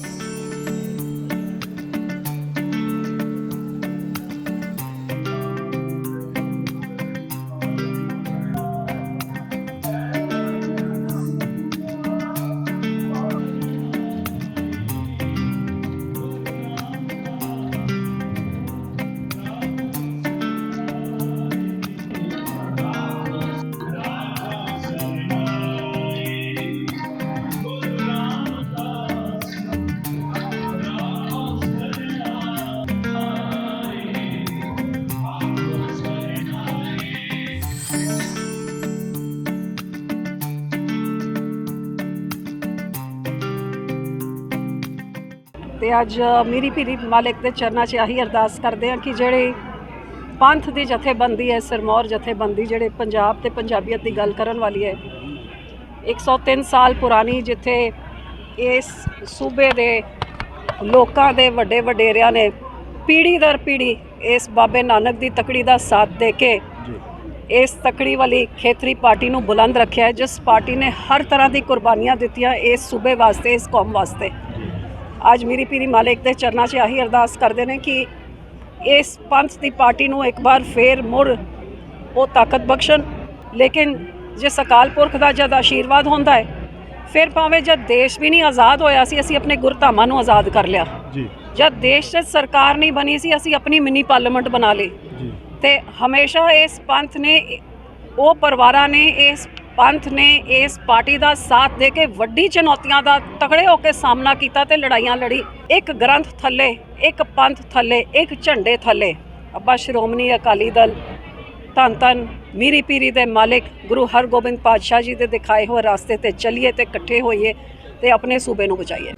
Bye. ਤੇ ਅੱਜ ਮੇਰੀ ਪੀਰੀ ਮਾਲਕ ਦੇ ਚਰਨਾਂ 'ਚ ਆਹੀ ਅਰਦਾਸ ਕਰਦੇ ਹਾਂ ਕਿ ਜਿਹੜੇ ਪੰਥ ਦੀ ਜਥੇਬੰਦੀ ਹੈ ਸਿਰਮੌਰ ਜਥੇਬੰਦੀ ਜਿਹੜੇ ਪੰਜਾਬ ਤੇ ਪੰਜਾਬੀਅਤ ਦੀ ਗੱਲ ਕਰਨ ਵਾਲੀ ਹੈ 103 ਸਾਲ ਪੁਰਾਣੀ ਜਿੱਥੇ ਇਸ ਸੂਬੇ ਦੇ ਲੋਕਾਂ ਦੇ ਵੱਡੇ ਵਡੇਰਿਆਂ ਨੇ ਪੀੜ੍ਹੀ ਦਰ ਪੀੜ੍ਹੀ ਇਸ ਬਾਬੇ ਨਾਨਕ ਦੀ ਤਕੜੀ ਦਾ ਸਾਥ ਦੇ ਕੇ ਇਸ ਤਕੜੀ ਵਾਲੀ ਖੇਤਰੀ ਪਾਰਟੀ ਨੂੰ ਬੁਲੰਦ ਰੱਖਿਆ ਹੈ ਜਿਸ ਪਾਰਟੀ ਨੇ ਹਰ ਤਰ੍ਹਾਂ ਦੀ ਕੁਰਬਾਨੀਆਂ ਦਿੱਤੀਆਂ ਇਸ ਸੂਬੇ ਵਾਸਤੇ ਇਸ ਕੌਮ ਵਾਸਤੇ। ਅੱਜ ਮੇਰੀ ਪੀਰੀ ਮਾਲਿਕ ਦੇ ਚਰਨਾਂ 'ਚ ਆਹੀ ਅਰਦਾਸ ਕਰਦੇ ਨੇ ਕਿ ਇਸ ਪੰਥ ਦੀ ਪਾਰਟੀ ਨੂੰ ਇੱਕ ਵਾਰ ਫੇਰ ਮੁੜ ਉਹ ਤਾਕਤ ਬਖਸ਼ਣ। ਲੇਕਿਨ ਜਿਸ ਅਕਾਲ ਪੁਰਖ ਦਾ ਜਦ ਆਸ਼ੀਰਵਾਦ ਹੁੰਦਾ ਹੈ ਫਿਰ ਭਾਵੇਂ ਜਦ ਦੇਸ਼ ਵੀ ਨਹੀਂ ਆਜ਼ਾਦ ਹੋਇਆ ਸੀ ਅਸੀਂ ਆਪਣੇ ਗੁਰਧਾਮਾਂ ਨੂੰ ਆਜ਼ਾਦ ਕਰ ਲਿਆ। ਜੀ। ਜਦ ਦੇਸ਼ 'ਚ ਸਰਕਾਰ ਨਹੀਂ ਬਣੀ ਸੀ ਅਸੀਂ ਆਪਣੀ ਮਿੰਨੀ ਪਾਰਲੀਮੈਂਟ ਬਣਾ ਲਈ। ਜੀ। ਤੇ ਹਮੇਸ਼ਾ ਇਸ ਪੰਥ ਨੇ ਉਹ ਪਰਿਵਾਰਾਂ ਨੇ ਇਸ ਪੰਥ ਨੇ ਇਸ ਪਾਰਟੀ ਦਾ ਸਾਥ ਦੇ ਕੇ ਵੱਡੀ ਚੁਣੌਤੀਆਂ ਦਾ ਤਕੜੇ ਹੋ ਕੇ ਸਾਹਮਣਾ ਕੀਤਾ ਤੇ ਲੜਾਈਆਂ ਲੜੀ। ਇੱਕ ਗ੍ਰੰਥ ਥੱਲੇ, ਇੱਕ ਪੰਥ ਥੱਲੇ, ਇੱਕ ਝੰਡੇ ਥੱਲੇ। ਅੱਬਾ ਸ਼੍ਰੋਮਣੀ ਅਕਾਲੀ ਦਲ, ਧੰਨ ਧੰਨ, ਮੀਰੀ ਪੀਰੀ ਦੇ ਮਾਲਿਕ ਗੁਰੂ ਹਰਗੋਬਿੰਦ ਪਾਤਸ਼ਾਹ ਜੀ ਦੇ ਦਿਖਾਏ ਹੋਏ ਰਸਤੇ ਤੇ ਚੱਲੀਏ ਤੇ ਇਕੱਠੇ ਹੋਈਏ ਤੇ ਆਪਣੇ ਸੂਬੇ ਨੂੰ ਬਚਾਈਏ।